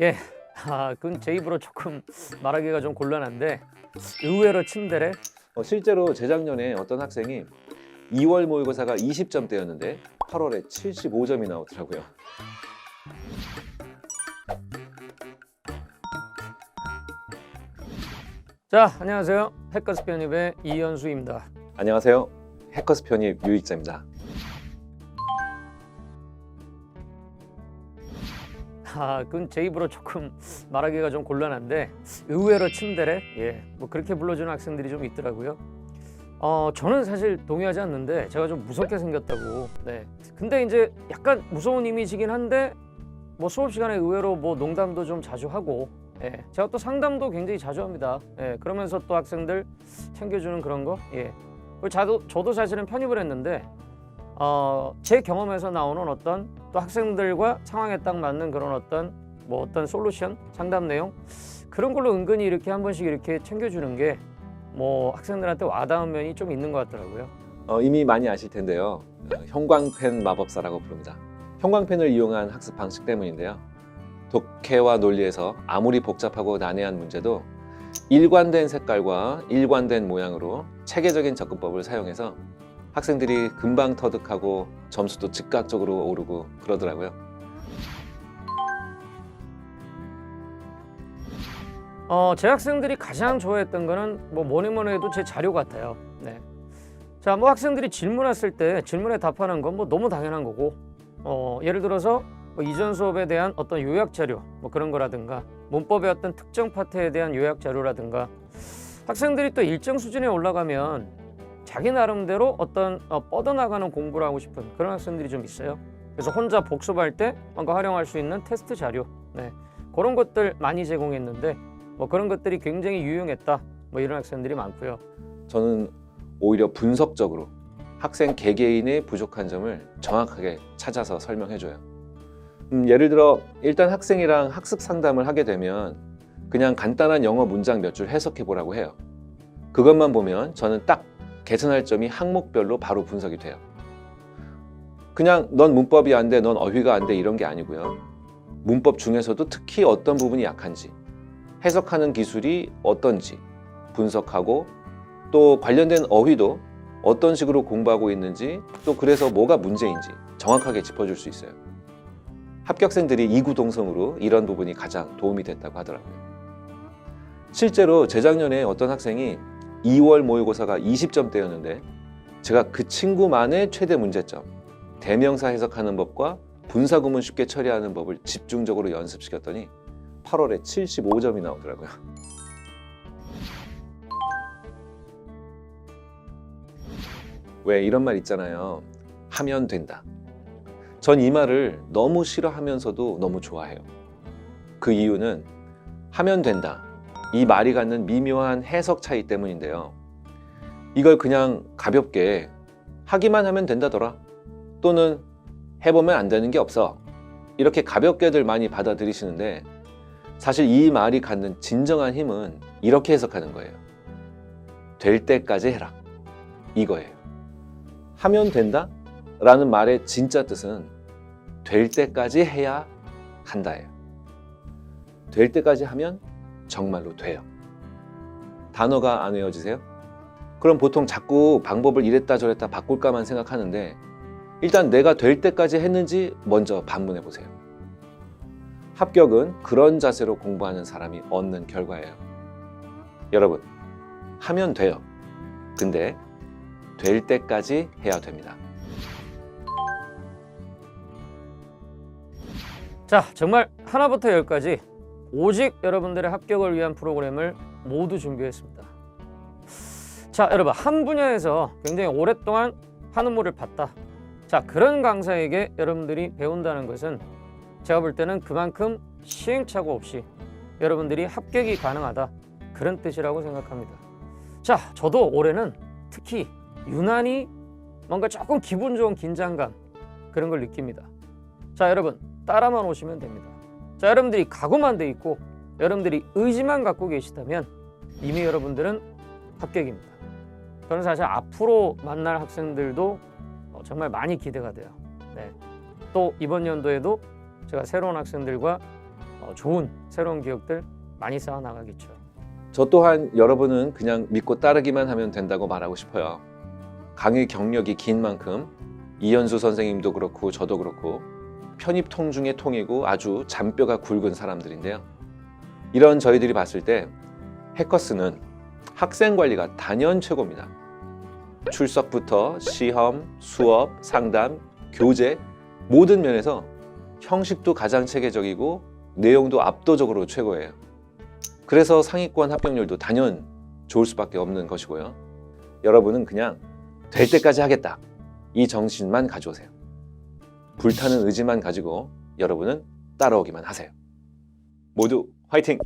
예, 아, 그건 제 입으로 조금 말하기가 좀 곤란한데 의외로 침대래. 어, 실제로 재작년에 어떤 학생이 2월 모의고사가 20점대였는데 8월에 75점이 나오더라고요. 자, 안녕하세요. 해커스 편입의 이현수입니다. 안녕하세요. 해커스 편입 유익자입니다. 아, 그건 제 입으로 조금 말하기가 좀 곤란한데 의외로 침대래. 예, 뭐 그렇게 불러주는 학생들이 좀 있더라고요. 어, 저는 사실 동의하지 않는데 제가 좀 무섭게 생겼다고. 네. 근데 이제 약간 무서운 이미지긴 한데 뭐 수업 시간에 의외로 뭐 농담도 좀 자주 하고. 예. 제가 또 상담도 굉장히 자주 합니다. 예. 그러면서 또 학생들 챙겨주는 그런 거. 예. 그리고 저도 저도 사실은 편입을 했는데 어, 제 경험에서 나오는 어떤 또 학생들과 상황에 딱 맞는 그런 어떤 뭐 어떤 솔루션 상담 내용 그런 걸로 은근히 이렇게 한 번씩 이렇게 챙겨주는 게 뭐 학생들한테 와닿은 면이 좀 있는 것 같더라고요. 어, 이미 많이 아실 텐데요. 어, 형광펜 마법사라고 부릅니다. 형광펜을 이용한 학습 방식 때문인데요. 독해와 논리에서 아무리 복잡하고 난해한 문제도 일관된 색깔과 일관된 모양으로 체계적인 접근법을 사용해서 학생들이 금방 터득하고 점수도 즉각적으로 오르고 그러더라고요. 어, 제 학생들이 가장 좋아했던 거는 뭐 뭐니 뭐니 해도 제 자료 같아요. 네. 자, 뭐 학생들이 질문했을 때 질문에 답하는 건 뭐 너무 당연한 거고, 어, 예를 들어서 뭐 이전 수업에 대한 어떤 요약 자료, 뭐 그런 거라든가, 문법의 어떤 특정 파트에 대한 요약 자료라든가, 학생들이 또 일정 수준에 올라가면 자기 나름대로 어떤 어, 뻗어나가는 공부를 하고 싶은 그런 학생들이 좀 있어요. 그래서 혼자 복습할 때 뭔가 활용할 수 있는 테스트 자료, 네. 그런 것들 많이 제공했는데 뭐 그런 것들이 굉장히 유용했다. 뭐 이런 학생들이 많고요. 저는 오히려 분석적으로 학생 개개인의 부족한 점을 정확하게 찾아서 설명해줘요. 음, 예를 들어 일단 학생이랑 학습 상담을 하게 되면 그냥 간단한 영어 문장 몇 줄 해석해 보라고 해요. 그것만 보면 저는 딱 개선할 점이 항목별로 바로 분석이 돼요. 그냥 넌 문법이 안 돼, 넌 어휘가 안 돼 이런 게 아니고요. 문법 중에서도 특히 어떤 부분이 약한지, 해석하는 기술이 어떤지 분석하고 또 관련된 어휘도 어떤 식으로 공부하고 있는지 또 그래서 뭐가 문제인지 정확하게 짚어줄 수 있어요. 합격생들이 이구동성으로 이런 부분이 가장 도움이 됐다고 하더라고요. 실제로 재작년에 어떤 학생이 2월 모의고사가 20점대였는데 제가 그 친구만의 최대 문제점 대명사 해석하는 법과 분사구문 쉽게 처리하는 법을 집중적으로 연습시켰더니 8월에 75점이 나오더라고요. 왜 이런 말 있잖아요. 하면 된다. 전 이 말을 너무 싫어하면서도 너무 좋아해요. 그 이유는 하면 된다. 이 말이 갖는 미묘한 해석 차이 때문인데요. 이걸 그냥 가볍게 하기만 하면 된다더라. 또는 해보면 안 되는 게 없어. 이렇게 가볍게들 많이 받아들이시는데 사실 이 말이 갖는 진정한 힘은 이렇게 해석하는 거예요. 될 때까지 해라. 이거예요. 하면 된다? 라는 말의 진짜 뜻은 될 때까지 해야 한다예요. 될 때까지 하면 정말로 돼요. 단어가 안 외워지세요? 그럼 보통 자꾸 방법을 이랬다 저랬다 바꿀까만 생각하는데 일단 내가 될 때까지 했는지 먼저 반문해 보세요. 합격은 그런 자세로 공부하는 사람이 얻는 결과예요. 여러분, 하면 돼요. 근데 될 때까지 해야 됩니다. 자, 정말 하나부터 열까지 오직 여러분들의 합격을 위한 프로그램을 모두 준비했습니다. 자, 여러분 한 분야에서 굉장히 오랫동안 한우물을 봤다. 자, 그런 강사에게 여러분들이 배운다는 것은 제가 볼 때는 그만큼 시행착오 없이 여러분들이 합격이 가능하다. 그런 뜻이라고 생각합니다. 자, 저도 올해는 특히 유난히 뭔가 조금 기분 좋은 긴장감 그런 걸 느낍니다. 자, 여러분 따라만 오시면 됩니다. 자, 여러분들이 각오만 돼 있고 여러분들이 의지만 갖고 계시다면 이미 여러분들은 합격입니다. 저는 사실 앞으로 만날 학생들도 어, 정말 많이 기대가 돼요. 네. 또 이번 연도에도 제가 새로운 학생들과 어, 좋은 새로운 기억들 많이 쌓아 나가겠죠. 저 또한 여러분은 그냥 믿고 따르기만 하면 된다고 말하고 싶어요. 강의 경력이 긴 만큼 이현수 선생님도 그렇고 저도 그렇고 편입통 중에 통이고 아주 잔뼈가 굵은 사람들인데요. 이런 저희들이 봤을 때 해커스는 학생 관리가 단연 최고입니다. 출석부터 시험, 수업, 상담, 교재 모든 면에서 형식도 가장 체계적이고 내용도 압도적으로 최고예요. 그래서 상위권 합격률도 단연 좋을 수밖에 없는 것이고요. 여러분은 그냥 될 때까지 하겠다. 이 정신만 가져오세요. 불타는 의지만 가지고 여러분은 따라오기만 하세요. 모두 화이팅!